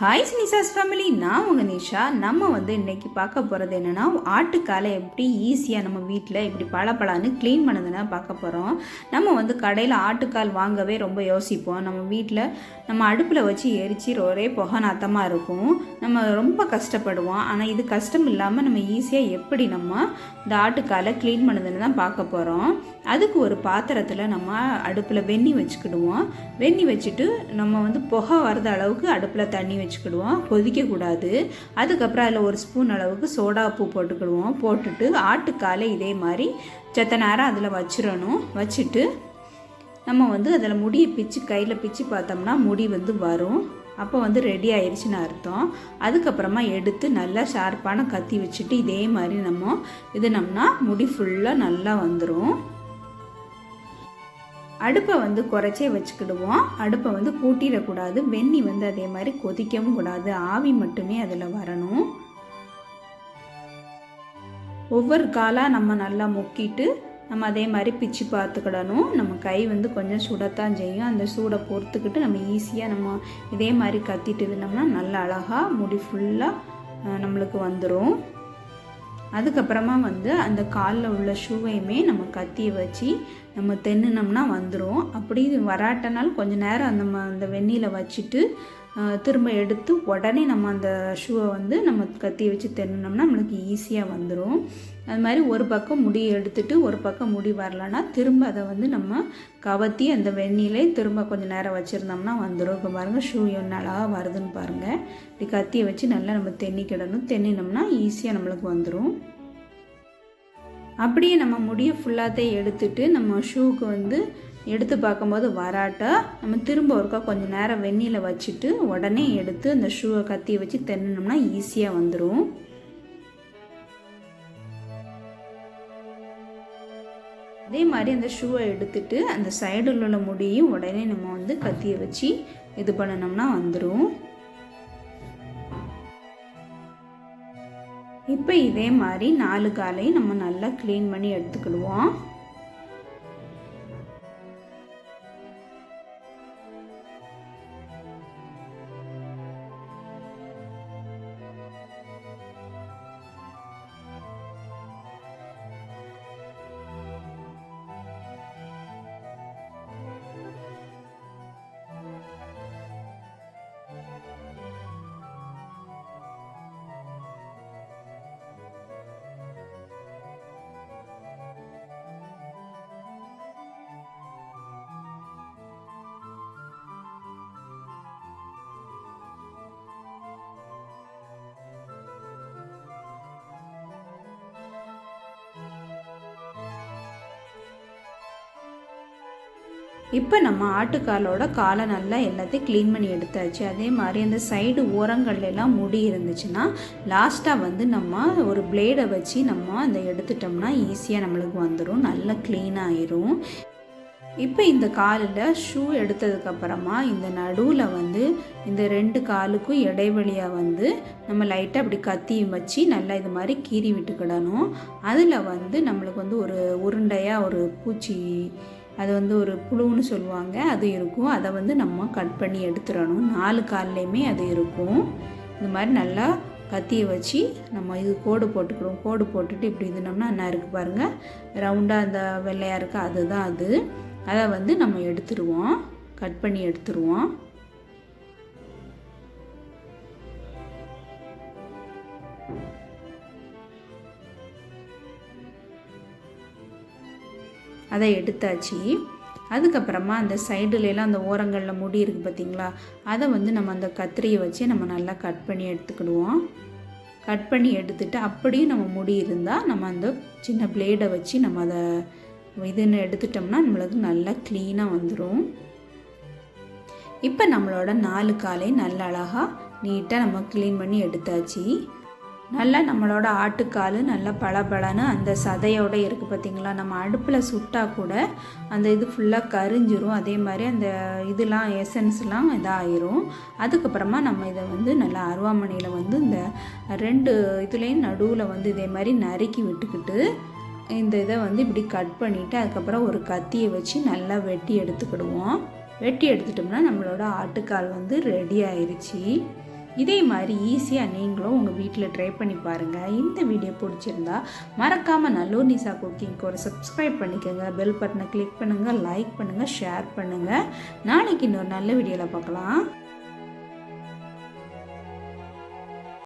Hi ஸ்னிசாஸ் family நான் உங்கள் நிஷா. நம்ம வந்து இன்றைக்கி பார்க்க போகிறது என்னென்னா ஆட்டுக்காலை எப்படி ஈஸியாக நம்ம வீட்டில் இப்படி பழப்பழான்னு க்ளீன் பண்ணதுன்னா பார்க்க போகிறோம் நம்ம வந்து கடையில் ஆட்டுக்கால் வாங்கவே ரொம்ப யோசிப்போம். நம்ம வீட்டில் நம்ம அடுப்பில் வச்சு எரிச்சு ஒரே புகை நாத்தமாக இருக்கும். நம்ம ரொம்ப கஷ்டப்படுவோம். ஆனால் இது கஷ்டம் இல்லாமல் நம்ம ஈஸியாக எப்படி நம்ம இந்த ஆட்டுக்காலை க்ளீன் பண்ணதுன்னு தான் பார்க்க போகிறோம் அதுக்கு ஒரு பாத்திரத்தில் நம்ம அடுப்பில் வெந்நி வச்சுக்கிடுவோம். வெந்நி வச்சுட்டு நம்ம வந்து புகை வர்ற அளவுக்கு அடுப்பில் தண்ணி வச்சுக்கிடுவோம். கொதிக்கக்கூடாது. அதுக்கப்புறம் அதில் ஒரு ஸ்பூன் அளவுக்கு சோடா உப்பு போட்டுக்கிடுவோம். போட்டுட்டு ஆட்டுக்காலை இதே மாதிரி செத்த நேரம் அதில் வச்சிடணும். வச்சுட்டு நம்ம வந்து அதில் முடியை பிச்சு கையில் பிச்சு பார்த்தோம்னா முடி வந்து வரும். அப்போ வந்து ரெடி ஆயிடுச்சுன்னு அர்த்தம். அதுக்கப்புறமா எடுத்து நல்லா ஷார்ப்பான கத்தி வச்சுட்டு இதே மாதிரி நம்ம இதுனம்னா முடி ஃபுல்லாக நல்லா வந்துடும் அடுப்பை வந்து குறைச்சே வச்சுக்கிடுவோம். அடுப்பை வந்து கூட்டிடக்கூடாது. வெந்நி வந்து அதே மாதிரி கொதிக்கவும் கூடாது. ஆவி மட்டுமே அதில் வரணும். ஒவ்வொரு காலாக நம்ம நல்லா முக்கிட்டு நம்ம அதே மாதிரி பிச்சு பார்த்துக்கிடணும். நம்ம கை வந்து கொஞ்சம் சுடத்தான் செய்யும். அந்த சூடை பொறுத்துக்கிட்டு நம்ம ஈஸியாக நம்ம இதே மாதிரி கத்திட்டு இருந்தோம்னா நல்லா அழகாக முடி ஃபுல்லாக நம்மளுக்கு வந்துடும் அதுக்கப்புறமா வந்து அந்த காலில் உள்ள ஷூவையுமே நம்ம கத்தியை வச்சு நம்ம தென்னுனோம்னா வந்துடும் அப்படி வராட்டனாலும் கொஞ்ச நேரம் அந்த ம அந்த வெந்நியில் வச்சுட்டு திரும்ப எடுத்து உடனே நம்ம அந்த ஷூவை வந்து நம்ம கத்தியை வச்சு தென்னுனோம்னா நம்மளுக்கு ஈஸியாக வந்துடும் அது மாதிரி ஒரு பக்கம் முடி எடுத்துட்டு ஒரு பக்கம் முடி வரலன்னா திரும்ப அதை வந்து நம்ம கவத்தி அந்த வெந்நிலே திரும்ப கொஞ்சம் நேரம் வச்சுருந்தோம்னா வந்துடும் இப்போ பாருங்கள் ஷூ என்ன அழகாக வருதுன்னு பாருங்கள் இப்படி கத்தியை வச்சு நல்லா நம்ம தென்னிக்கிடணும் தென்னினோம்னா ஈஸியாக நம்மளுக்கு வந்துடும் அப்படியே நம்ம முடியை ஃபுல்லாகத்தே எடுத்துட்டு நம்ம ஷூவுக்கு வந்து எடுத்து பார்க்கும்போது வராட்டா நம்ம திரும்ப ஒருக்கா கொஞ்சம் நேரம் வெந்நியில் வச்சுட்டு உடனே எடுத்து அந்த ஷூவை கத்தியை வச்சு தென்னினோம்னா ஈஸியாக வந்துடும் அதே மாதிரி அந்த ஷூவை எடுத்துட்டு அந்த சைடில் உள்ள முடியும் உடனே நம்ம வந்து கத்தியை வச்சு இது பண்ணினோம்னா வந்துடும் இப்போ இதே மாதிரி நாலு காலையும் நம்ம நல்லா க்ளீன் பண்ணி எடுத்துக்கிடுவோம். இப்போ நம்ம ஆட்டுக்காலோட காலை நல்லா எல்லாத்தையும் க்ளீன் பண்ணி எடுத்தாச்சு. அதே மாதிரி அந்த சைடு ஓரங்கள்லாம் முடி இருந்துச்சுன்னா லாஸ்ட்டாக வந்து நம்ம ஒரு பிளேடை வச்சு நம்ம அந்த எடுத்துட்டோம்னா ஈஸியாக நம்மளுக்கு வந்துடும் நல்லா க்ளீன் ஆயிரும். இப்போ இந்த காலில் ஷூ எடுத்ததுக்கப்புறமா இந்த நடுவில் வந்து இந்த ரெண்டு காலுக்கும் இடைவெளியாக வந்து நம்ம லைட்டாக அப்படி கத்தி வச்சு நல்லா இது மாதிரி கீறி விட்டுக்கிடணும். அதில் வந்து நம்மளுக்கு வந்து ஒரு உருண்டையாக ஒரு பூச்சி அது வந்து ஒரு புழுன்னு சொல்லுவாங்க அது இருக்கும். அதை வந்து நம்ம கட் பண்ணி எடுத்துடணும். நாலு கால்லையுமே அது இருக்கும். இந்த மாதிரி நல்லா கத்தியை வச்சு நம்ம இது கோடு போட்டுக்கிறோம். கோடு போட்டுட்டு இப்படி இதுனோம்னா என்ன இருக்குது பாருங்கள் ரவுண்டாக அந்த வெள்ளையாக இருக்குது அதுதான் அது. அதை வந்து நம்ம எடுத்துருவோம் கட் பண்ணி எடுத்துருவோம் அதை எடுத்தாச்சு. அதுக்கப்புறமா அந்த சைடுலலாம் அந்த ஓரங்களில் முடி இருக்குது பார்த்திங்களா அதை வந்து நம்ம அந்த கத்திரியை வச்சு நம்ம நல்லா கட் பண்ணி எடுத்துக்கிடுவோம். கட் பண்ணி எடுத்துட்டு அப்படியும் நம்ம முடி இருந்தால் நம்ம அந்த சின்ன பிளேடை வச்சு நம்ம அதை இதுன்னு எடுத்துட்டோம்னா நம்மளுக்கு நல்லா க்ளீனாக வந்துடும் இப்போ நம்மளோட நாலு காலை நல்ல அழகாக நீட்டாக நம்ம க்ளீன் பண்ணி எடுத்தாச்சு. நல்லா நம்மளோட ஆட்டுக்கால் நல்லா பளபளன்னு அந்த சதையோடு இருக்குது பார்த்திங்களா நம்ம அடுப்பில் சுட்டால் கூட அந்த இது ஃபுல்லாக கரிஞ்சிரும். அதே மாதிரி அந்த இதெல்லாம் எசன்ஸ்லாம் இதாகிரும் அதுக்கப்புறமா நம்ம இதை வந்து நல்லா அருவாமனையில் வந்து இந்த ரெண்டு இதுலேயும் நடுவில் வந்து இதே மாதிரி நறுக்கி விட்டுக்கிட்டு இந்த இதை வந்து இப்படி கட் பண்ணிவிட்டு அதுக்கப்புறம் ஒரு கத்தியை வச்சு நல்லா வெட்டி எடுத்துக்கிடுவோம். வெட்டி எடுத்துட்டோம்னா நம்மளோட ஆட்டுக்கால் வந்து ரெடி ஆயிடுச்சு இதே மாதிரி ஈஸியாக நீங்களும் உங்கள் வீட்டில் ட்ரை பண்ணி பாருங்கள் இந்த வீடியோ பிடிச்சிருந்தா மறக்காமல் நல்லூர் நிசா குக்கிங்க்கு ஒரு சப்ஸ்கிரைப் பண்ணிக்கோங்க. பெல் பட்டனை கிளிக் பண்ணுங்கள் லைக் பண்ணுங்கள் ஷேர் பண்ணுங்கள் நாளைக்கு இன்னொரு நல்ல வீடியோவில் பார்க்கலாம்.